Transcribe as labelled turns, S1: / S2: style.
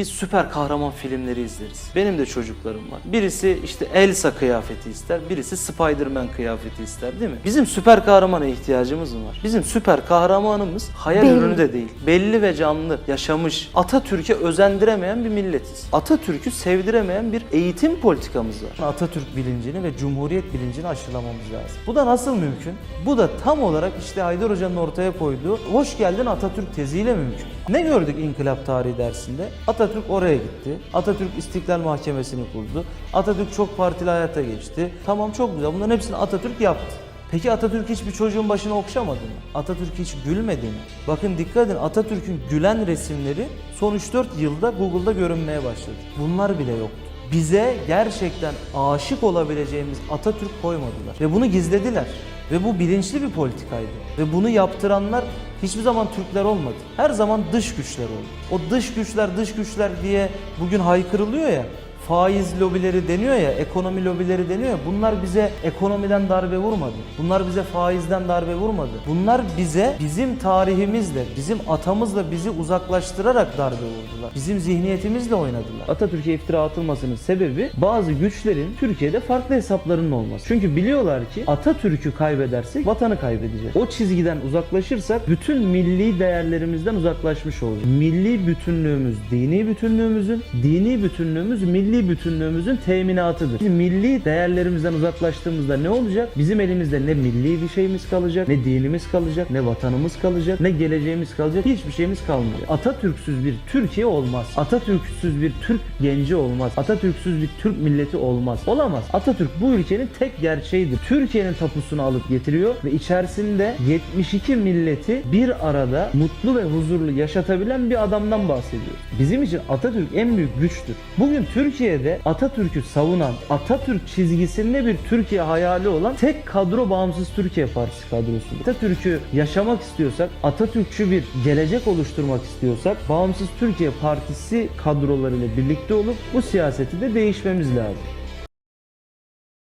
S1: Biz süper kahraman filmleri izleriz. Benim de çocuklarım var. Birisi işte Elsa kıyafeti ister, birisi Spider-Man kıyafeti ister değil mi? Bizim süper kahramana ihtiyacımız mı var? Bizim süper kahramanımız hayal
S2: Belli.
S1: ürünü de değil. Belli ve canlı, yaşamış. Atatürk'e özendiremeyen bir milletiz. Atatürk'ü sevdiremeyen bir eğitim politikamız var. Atatürk bilincini ve Cumhuriyet bilincini aşılamamız lazım. Bu da nasıl mümkün? Bu da tam olarak işte Haydar Hoca'nın ortaya koyduğu hoş geldin Atatürk teziyle mümkün. Ne gördük inkılap tarihi dersinde? Atatürk oraya gitti. Atatürk İstiklal Mahkemesi'ni kurdu. Atatürk çok partili hayata geçti. Tamam çok güzel. Bunların hepsini Atatürk yaptı. Peki Atatürk hiçbir çocuğun başını okşamadı mı? Atatürk hiç gülmedi mi? Bakın dikkat edin Atatürk'ün gülen resimleri son 3-4 yılda Google'da görünmeye başladı. Bunlar bile yoktu. Bize gerçekten aşık olabileceğimiz Atatürk koymadılar. Ve bunu gizlediler. Ve bu bilinçli bir politikaydı. Ve bunu yaptıranlar hiçbir zaman Türkler olmadı. Her zaman dış güçler oldu. O dış güçler dış güçler diye bugün haykırılıyor ya faiz lobileri deniyor ya, ekonomi lobileri deniyor ya, bunlar bize ekonomiden darbe vurmadı. Bunlar bize faizden darbe vurmadı. Bunlar bize bizim tarihimizle, bizim atamızla bizi uzaklaştırarak darbe vurdular. Bizim zihniyetimizle oynadılar. Atatürk'e iftira atılmasının sebebi bazı güçlerin Türkiye'de farklı hesaplarının olması. Çünkü biliyorlar ki Atatürk'ü kaybedersek vatanı kaybedeceğiz. O çizgiden uzaklaşırsak bütün milli değerlerimizden uzaklaşmış olacağız. Milli bütünlüğümüz dini bütünlüğümüzün, dini bütünlüğümüz milli bütünlüğümüzün teminatıdır. Biz milli değerlerimizden uzaklaştığımızda ne olacak? Bizim elimizde ne milli bir şeyimiz kalacak, ne dinimiz kalacak, ne vatanımız kalacak, ne geleceğimiz kalacak. Hiçbir şeyimiz kalmayacak. Atatürk'süz bir Türkiye olmaz. Atatürk'süz bir Türk genci olmaz. Atatürk'süz bir Türk milleti olmaz. Olamaz. Atatürk bu ülkenin tek gerçeğidir. Türkiye'nin tapusunu alıp getiriyor ve içerisinde 72 milleti bir arada mutlu ve huzurlu yaşatabilen bir adamdan bahsediyor. Bizim için Atatürk en büyük güçtür. Bugün Türkiye'de Atatürk'ü savunan, Atatürk çizgisinde bir Türkiye hayali olan tek kadro bağımsız Türkiye Partisi kadrosu. Atatürk'ü yaşamak istiyorsak, Atatürkçü bir gelecek oluşturmak istiyorsak, bağımsız Türkiye Partisi kadrolarıyla birlikte olup bu siyaseti de değişmemiz lazım.